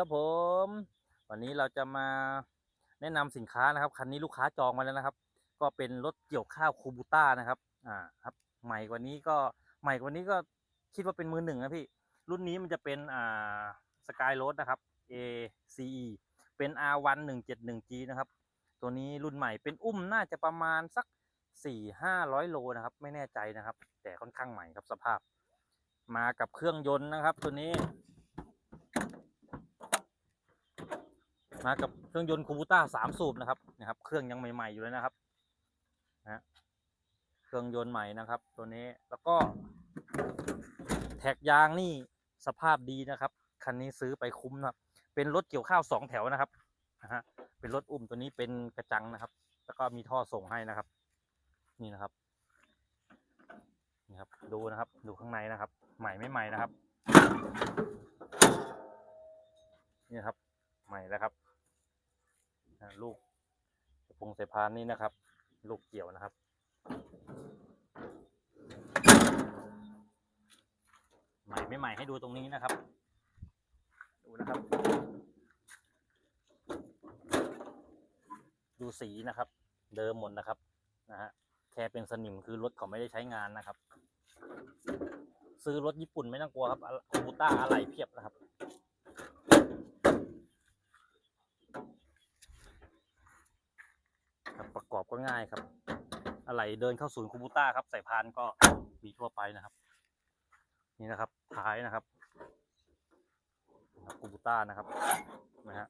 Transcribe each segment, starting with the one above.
ครับผม วันนี้เราจะมาแนะนำสินค้านะครับคันนี้ลูกค้าจองมาแล้วนะครับ ก็เป็นรถเกี่ยวข้าวคูบูต้านะครับอ่าครับใหม่กว่านี้ก็ใหม่กว่านี้ก็คิดว่าเป็นมือหนึ่งนะพี่ รุ่นนี้มันจะเป็นอ่าสกายโรดนะครับ ACE เป็น R1 171G นะครับ ตัวนี้รุ่นใหม่เป็นอุ้มน่าจะประมาณสักสี่ห้าร้อยโลนะครับ ไม่แน่ใจนะครับ แต่ค่อนข้างใหม่ครับสภาพ มากับเครื่องยนต์นะครับ ตัวนี้ มากับเครื่องยนต์คูบูต้าสามสูบนะครับนะครับ เครื่องยังใหม่ๆอยู่เลยนะครับนะเครื่องยนต์ใหม่นะครับ ตัวนี้แล้วก็ แท็กยางนี่สภาพดีนะครับคันนี้ซื้อไปคุ้มนะครับเป็นรถเกี่ยวข้าวสองแถวนะครับนะฮะเป็นรถอุ้มตัวนี้เป็นกระจังนะครับ แล้วก็มีท่อส่งให้นะครับ นี่นะครับนี่ครับ ดูนะครับ ดูข้างในนะครับ ใหม่ไม่ใหม่นะครับ นี่ครับ ใหม่แล้วครับ ลูกพงเสายพานนี่นะครับ ลูกเกี่ยวนะครับ ใหม่ไม่ใหม่ให้ดูตรงนี้นะครับ ดูนะครับ ดูสีนะครับ เดิมหมดนะครับนะฮะแค่เป็นสนิมคือรถเขาไม่ได้ใช้งานนะครับ ซื้อรถญี่ปุ่นไม่ต้องกลัวครับคูต้าอะไหล่เพียบนะครับ ครับประ ก็ง่ายครับ อะไหล่เดินเข้าศูนย์คูบูต้าครับใส่พานก็มีทั่วไปนะครับ นี่นะครับท้ายนะครับคูบูต้านะครับนะฮะ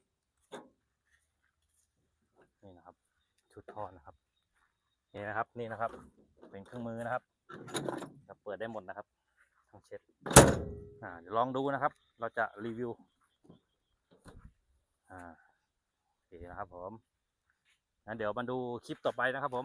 นี่นะครับ ชุดท่อนะครับ นี่นะครับนี่นะครับ เป็นเครื่องมือนะครับครับเปิดได้หมดนะครับทั้งเช็ดอ่าเดี๋ยวลองดูนะครับ เราจะรีวิวอ่าโอเคนะครับผม เดี๋ยวมาดูคลิปต่อไปนะครับผม